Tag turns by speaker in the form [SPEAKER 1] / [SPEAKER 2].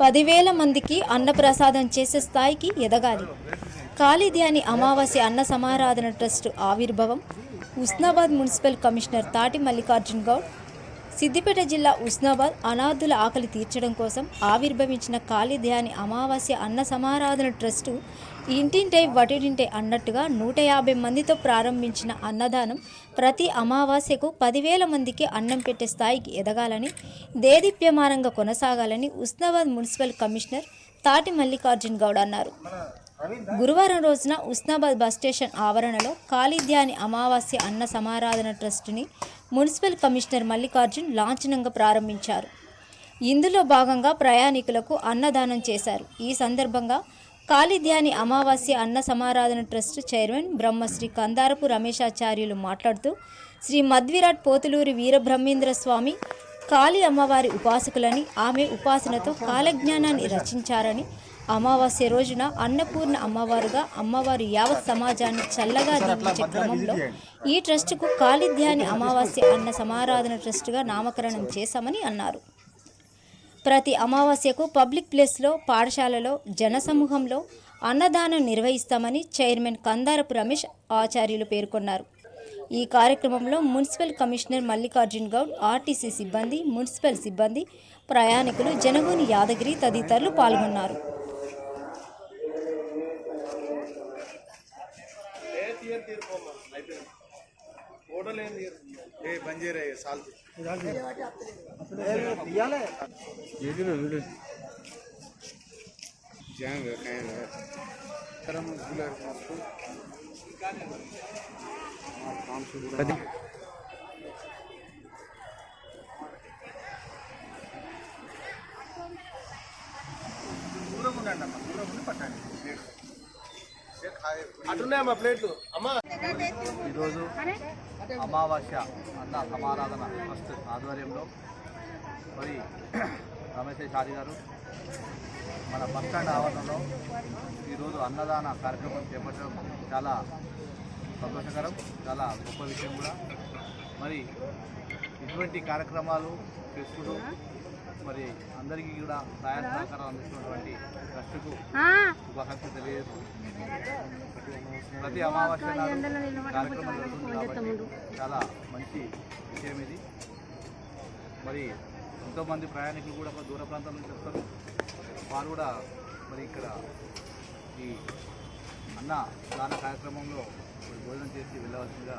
[SPEAKER 1] పదివేల మందికి అన్నప్రసాదం చేసే స్థాయికి ఎదగాలి. కాళీధ్యాని అమావాస్య అన్న సమారాధన ట్రస్ట్ ఆవిర్భావం. ఉస్నాబాద్ మున్సిపల్ కమిషనర్ తాటి మల్లికార్జున్ గౌడ్ సిద్దిపేట జిల్లా ఉస్నాబాద్ అనాథుల ఆకలి తీర్చడం కోసం ఆవిర్భవించిన కాళీధ్యాని అమావాస్య అన్న సమారాధన ట్రస్టు ఇంటింటే వటింటే అన్నట్టుగా నూట యాభై మందితో ప్రారంభించిన అన్నదానం ప్రతి అమావాస్యకు పదివేల మందికి అన్నం పెట్టే స్థాయికి ఎదగాలని దేదీప్యమానంగా కొనసాగాలని ఉస్నాబాద్ మున్సిపల్ కమిషనర్ తాటి మల్లికార్జున్ గౌడ్ అన్నారు. గురువారం రోజున ఉస్నాబాద్ బస్ స్టేషన్ ఆవరణలో కాళీధ్యాని అమావాస్య అన్న సమారాధన ట్రస్టుని మున్సిపల్ కమిషనర్ మల్లికార్జున్ లాంఛనంగా ప్రారంభించారు. ఇందులో భాగంగా ప్రయాణికులకు అన్నదానం చేశారు. ఈ సందర్భంగా కాళీధ్యాని అమావాస్య అన్న సమారాధన ట్రస్ట్ చైర్మన్ బ్రహ్మశ్రీ కందారపు రమేశాచార్యులు మాట్లాడుతూ శ్రీ మధ్విరాట్ పోతులూరి వీరబ్రహ్మేంద్ర స్వామి కాళీ అమ్మవారి ఉపాసకులని ఆమె ఉపాసనతో కాలజ్ఞానాన్ని రచించారని అమావాస్య రోజున అన్నపూర్ణ అమ్మవారుగా అమ్మవారు యావత్ సమాజాన్ని చల్లగా దీపించే క్రమంలో ఈ ట్రస్టుకు కాళిధ్యాని అమావాస్య అన్న సమారాధన ట్రస్టుగా నామకరణం చేశామని అన్నారు. ప్రతి అమావాస్యకు పబ్లిక్ ప్లేస్లో పాఠశాలలో జనసమూహంలో అన్నదానం నిర్వహిస్తామని చైర్మన్ కందారపు రమేష్ ఆచార్యులు పేర్కొన్నారు. ఈ కార్యక్రమంలో municipal commissioner Mallikarjun Goud RTC సిబ్బంది మున్సిపల్ సిబ్బంది ప్రయాణికులు జనగోని యాదగిరి తదితరులు పాల్గొన్నారు
[SPEAKER 2] ఏ బంద్ చేయరా సాల్తీ जाएंगे कहेंगे करम गुलर అటున్నాయమ్మా ప్లేట్లు అమ్మా
[SPEAKER 3] ఈరోజు అమావాస్య అన్న సమారాధన ఫస్ట్ ఆధ్వర్యంలో. మరి రమేశారి గారు మన బస్టాండ్ ఆవరణలో ఈరోజు అన్నదాన కార్యక్రమం చేపట్టడం చాలా సంతోషకరం చాలా గొప్ప విషయం కూడా. మరి ఇటువంటి కార్యక్రమాలు చేసుకుంటూ మరి అందరికీ కూడా సహాయ సహకారాలు అందిస్తున్నటువంటి ట్రస్టుకు శుభాకాంక్షలు తెలియజేస్తూ ప్రతి అమావాస్య కార్యక్రమం జరుగుతుంది కాబట్టి చాలా మంచి విషయం ఇది. మరి ఎంతోమంది ప్రయాణికులు కూడా దూర ప్రాంతం నుంచి వస్తారు. వారు కూడా మరి ఇక్కడ ఈ అన్న దాన కార్యక్రమంలో భోజనం చేసి వెళ్ళవలసిందిగా